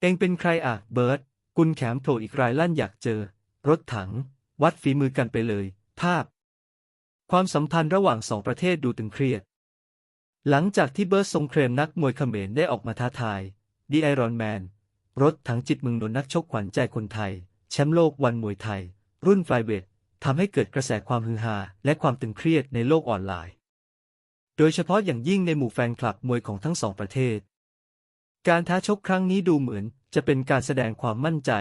เองเป็นใครอะเบิร์ตกุนแขมโผล่อีกรายลั่นอยากเจอ รถถัง วัดฝีมือกันไปเลย ภาพ ความสัมพันธ์ระหว่างสองประเทศดูตึงเครียด หลังจากที่เบิร์ตทรงเครมนักมวยเขมรได้ออกมาท้าทายดีไอรอนแมนรถถังจิตมืองนนนักชกขวัญใจคนไทย แชมป์โลกวันมวยไทย รุ่นไฟเวททำให้เกิดกระแสความฮือฮาและความตึงเครียดในโลกออนไลน์ โดยเฉพาะอย่างยิ่งในหมู่แฟนคลับมวยของทั้งสองประเทศ การท้าชกครั้งนี้ดูเหมือนจะเป็นการแสดงความมั่นใจ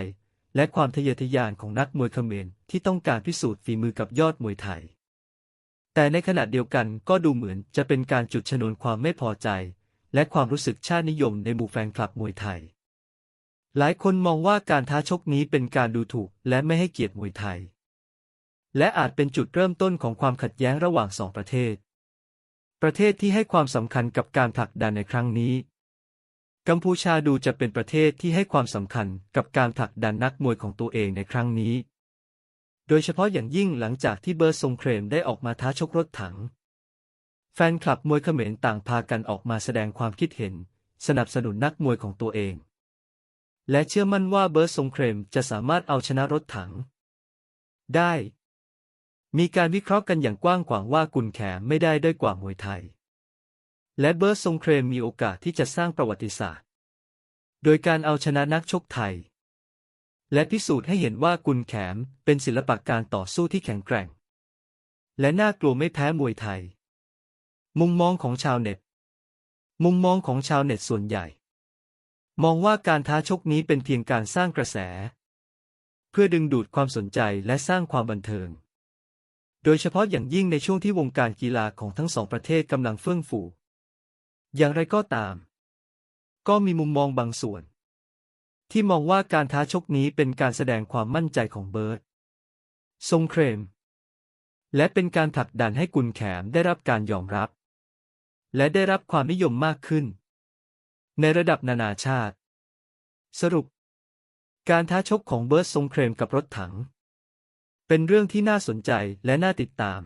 และความทะเยอทะยานของนักมวยเขมรที่ต้องการพิสูจน์ฝีมือกับยอดมวยไทย แต่ในขณะเดียวกันก็ดูเหมือนจะเป็นการจุดชนวนความไม่พอใจ และความรู้สึกชาตินิยมในหมู่แฟนคลับมวยไทย หลายคนมองว่าการท้าชกนี้เป็นการดูถูกและไม่ให้เกียรติมวยไทย และอาจเป็นจุดเริ่มต้นของความขัดแย้งระหว่างสองประเทศ ประเทศที่ให้ความสำคัญกับการผลักดันในครั้งนี้ กัมพูชาดูจะเป็นประเทศที่ให้ความสำคัญกับการผลักดันนักมวยของตัวเองในครั้งนี้ โดยเฉพาะอย่างยิ่งหลังจากที่เบิร์ทรงเครมได้ออกมาท้าชกรถถัง แฟนคลับมวยเขมรต่างพากันออกมาแสดงความคิดเห็น สนับสนุนนักมวยของตัวเอง และเชื่อมั่นว่าเบิร์ทรงเครมจะสามารถเอาชนะรถถัง ได้ มีการวิเคราะห์กันอย่างกว้างขวางว่ากุนแขไม่ได้ด้อยกว่ามวยไทย และเบิร์ตทรงเครมมีโอกาสที่จะสร้างประวัติศาสตร์ โดยการเอาชนะนักชกไทย และพิสูจน์ให้เห็นว่ากุนแขมเป็นศิลปะการต่อสู้ที่แข็งแกร่ง และน่ากลัวไม่แพ้มวยไทย มุมมองของชาวเน็ต มุมมองของชาวเน็ตส่วนใหญ่ มองว่าการท้าชกนี้เป็นเพียงการสร้างกระแส เพื่อดึงดูดความสนใจและสร้างความบันเทิงโดยเฉพาะอย่างยิ่งในช่วงที่วงการกีฬาของทั้งสองประเทศกำลังเฟื่องฟู อย่างไรก็ตาม ก็มีมุมมองบางส่วน ที่มองว่าการท้าชกนี้เป็นการแสดงความมั่นใจของเบิร์ตทรงเครม และเป็นการผลักดันให้กุนแขมได้รับการยอมรับ และได้รับความนิยมมากขึ้น ในระดับนานาชาติ สรุป การท้าชกของเบิร์ตทรงเครมกับรถถัง เป็นเรื่องที่น่าสนใจและน่าติดตาม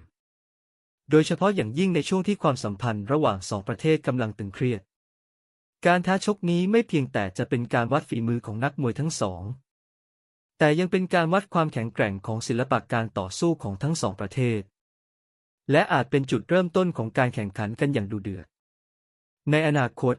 โดยเฉพาะอย่างยิ่งในช่วงที่ความสัมพันธ์ระหว่างสองประเทศกำลังตึงเครียด การท้าชกนี้ไม่เพียงแต่จะเป็นการวัดฝีมือของนักมวยทั้งสอง แต่ยังเป็นการวัดความแข็งแกร่งของศิลปะการต่อสู้ของทั้งสองประเทศ และอาจเป็นจุดเริ่มต้นของการแข่งขันกันอย่างดุเดือด ในอนาคต